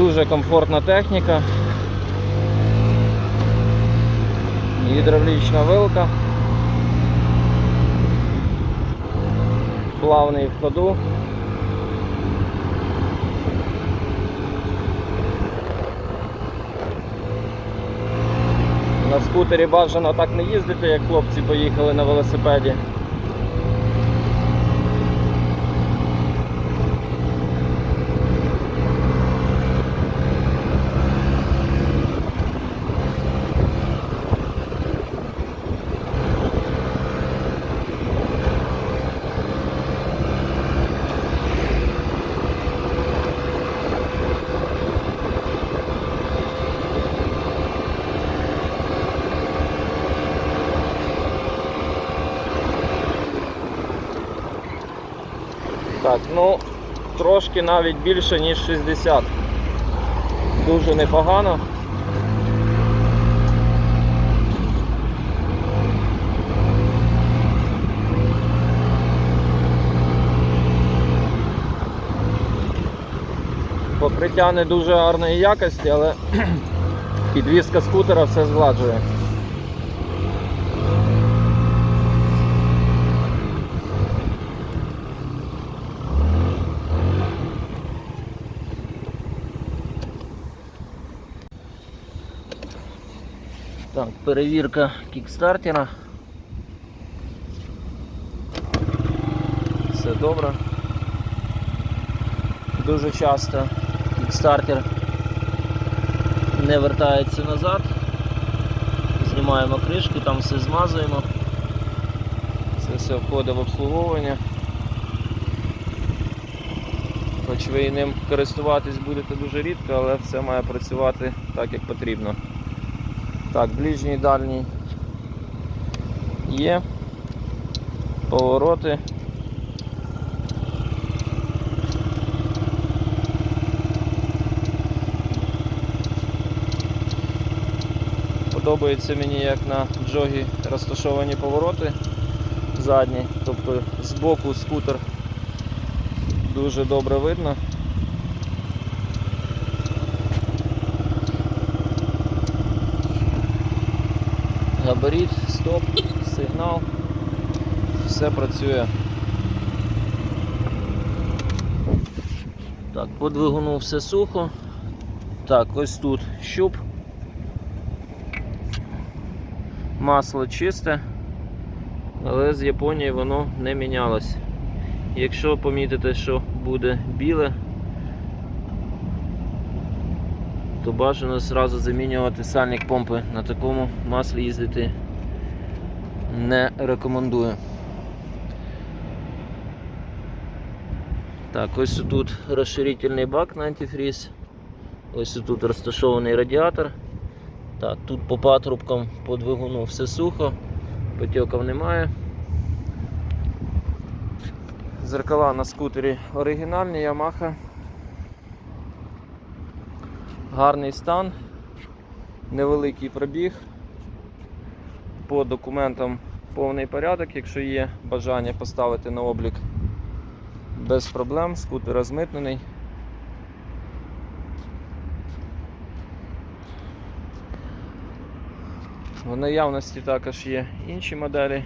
Дуже комфортна техніка. Гідравлічна вилка. Плавний в ходу. На скутері бажано так не їздити, як хлопці поїхали на велосипеді. Так, ну трошки навіть більше, ніж 60. Дуже непогано. Покриття не дуже гарної якості, але підвізка скутера все згладжує. Так, перевірка кікстартера. Все добре. Дуже часто кікстартер не вертається назад. Знімаємо кришку, там все змазуємо. Це все входить в обслуговування. Хоч ви і ним користуватись будете дуже рідко, але все має працювати так, як потрібно. Так, ближній дальній є. Повороти. Подобається мені, як на джогі розташовані повороти задні, тобто з боку скутер дуже добре видно. Габарит, стоп, сигнал, все працює. Так, по двигуну все сухо. Так, ось тут щуп. Масло чисте, але з Японії воно не мінялось. Якщо помітите, що буде біле, то бажано зразу замінювати сальник помпи. На такому маслі їздити не рекомендую. Так, ось тут розширительний бак на антифріз. Ось тут розташований радіатор. Так, тут по патрубкам по двигуну все сухо, потьоків немає. Зеркала на скутері оригінальні Yamaha. Гарний стан, невеликий пробіг. По документам повний порядок, якщо є бажання поставити на облік без проблем, скутер розмитнений. В наявності також є інші моделі.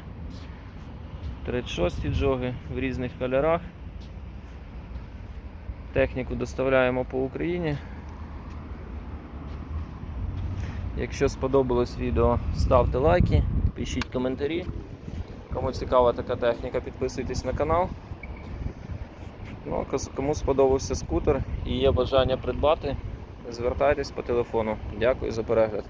36 джоги в різних кольорах. Техніку доставляємо по Україні. Якщо сподобалось відео, ставте лайки, пишіть коментарі. Кому цікава така техніка, підписуйтесь на канал. Ну, кому сподобався скутер і є бажання придбати, звертайтесь по телефону. Дякую за перегляд.